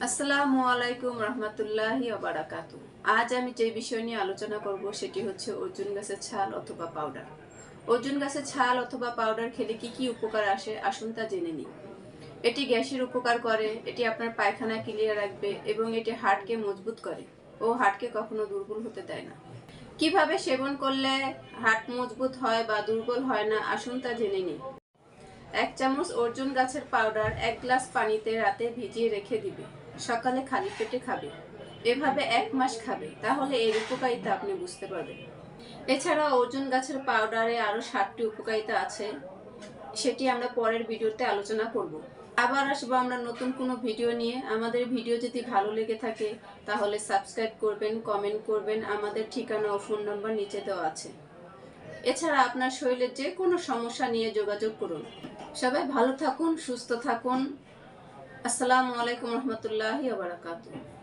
আসসালামু আলাইকুম রহমতুল্লাহি বারাকাত আজ আমি যে বিষয় নিয়ে আলোচনা করব সেটি হচ্ছে অর্জুন গাছের ছাল অথবা পাউডার অর্জুন গাছের ছাল অথবা পাউডার খেলে কি কি উপকার আসে, আসুন তা জেনে নিই। এটি গ্যাসের উপকার করে, এটি আপনার পায়খানা ক্লিয়ার রাখবে এবং এটি হার্টকে মজবুত করে ও হার্টকে কখনো দুর্বল হতে দেয় না। কীভাবে সেবন করলে হার্ট মজবুত হয় বা দুর্বল হয় না, আসুন তা জেনে নিই। এক চামচ অর্জুন গাছের পাউডার এক গ্লাস পানিতে রাতে ভিজিয়ে রেখে দিবে। সকালে খালি পেটে খাবে। এভাবে এক মাস খাবে। তাহলে এর উপকারিতা আপনি বুঝতে পারবেন। এছাড়া অর্জুন গাছের পাউডারে আরও ষাটটি উপকারিতা আছে। সেটি আমরা পরের ভিডিওতে আলোচনা করব। আবার আসব আমরা নতুন কোনো ভিডিও নিয়ে। আমাদের ভিডিও যদি ভালো লেগে থাকে, তাহলে সাবস্ক্রাইব করবেন, কমেন্ট করবেন। আমাদের ঠিকানা ও ফোন নম্বর নিচে দেওয়া আছে। এছাড়া আপনার শরীরের যে কোনো সমস্যা নিয়ে যোগাযোগ করুন। সবাই ভালো থাকুন, সুস্থ থাকুন। আসসালামু আলাইকুম রহমতুল্লাহি বারাকাতুহ।